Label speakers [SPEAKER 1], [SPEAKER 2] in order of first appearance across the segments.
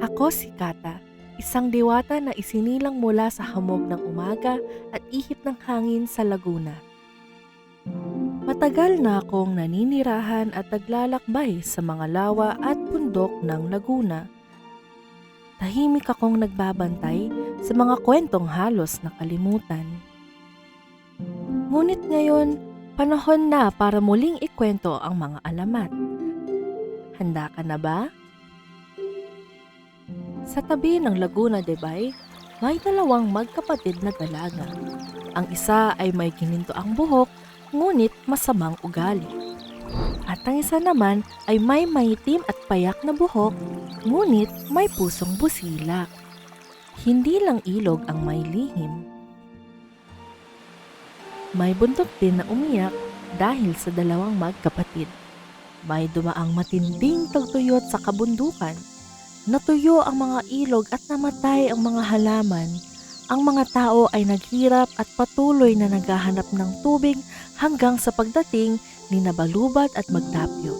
[SPEAKER 1] Ako si Kata, isang diwata na isinilang mula sa hamog ng umaga at ihip ng hangin sa Laguna. Matagal na akong naninirahan at naglalakbay sa mga lawa at bundok ng Laguna. Tahimik akong nagbabantay sa mga kwentong halos nakalimutan. Ngunit ngayon, panahon na para muling ikwento ang mga alamat. Handa ka na ba? Sa tabi ng Laguna de Bay, may dalawang magkapatid na dalaga. Ang isa ay may gininto ang buhok, ngunit masamang ugali. At ang isa naman ay may maitim at payak na buhok, ngunit may pusong busilak. Hindi lang ilog ang may lihim. May buntot din na umiyak dahil sa dalawang magkapatid. May dumaang matinding tagtuyot sa kabundukan. Natuyo ang mga ilog at namatay ang mga halaman. Ang mga tao ay naghirap at patuloy na naghahanap ng tubig hanggang sa pagdating ni Nabalubat at Magdapyo.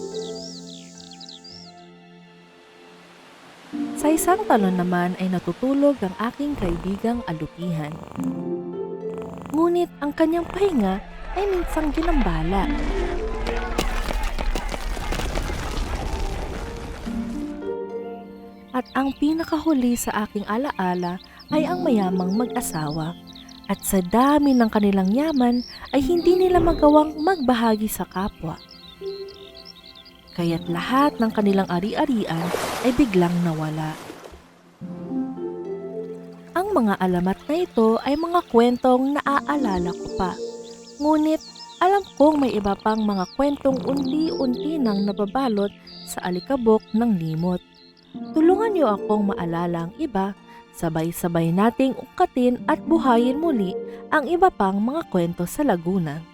[SPEAKER 1] Sa isang talon naman ay natutulog ang aking kaibigang alupihan. Ngunit ang kanyang pahinga ay minsang ginambala. At ang pinakahuli sa aking alaala ay ang mayamang mag-asawa. At sa dami ng kanilang yaman ay hindi nila magawang magbahagi sa kapwa. Kaya't lahat ng kanilang ari-arian ay biglang nawala. Ang mga alamat na ito ay mga kwentong naaalala ko pa. Ngunit alam kong may iba pang mga kwentong unti-unti nang nababalot sa alikabok ng limot. Tulungan niyo akong maalala ang iba, sabay-sabay nating ungkatin at buhayin muli ang iba pang mga kwento sa Laguna.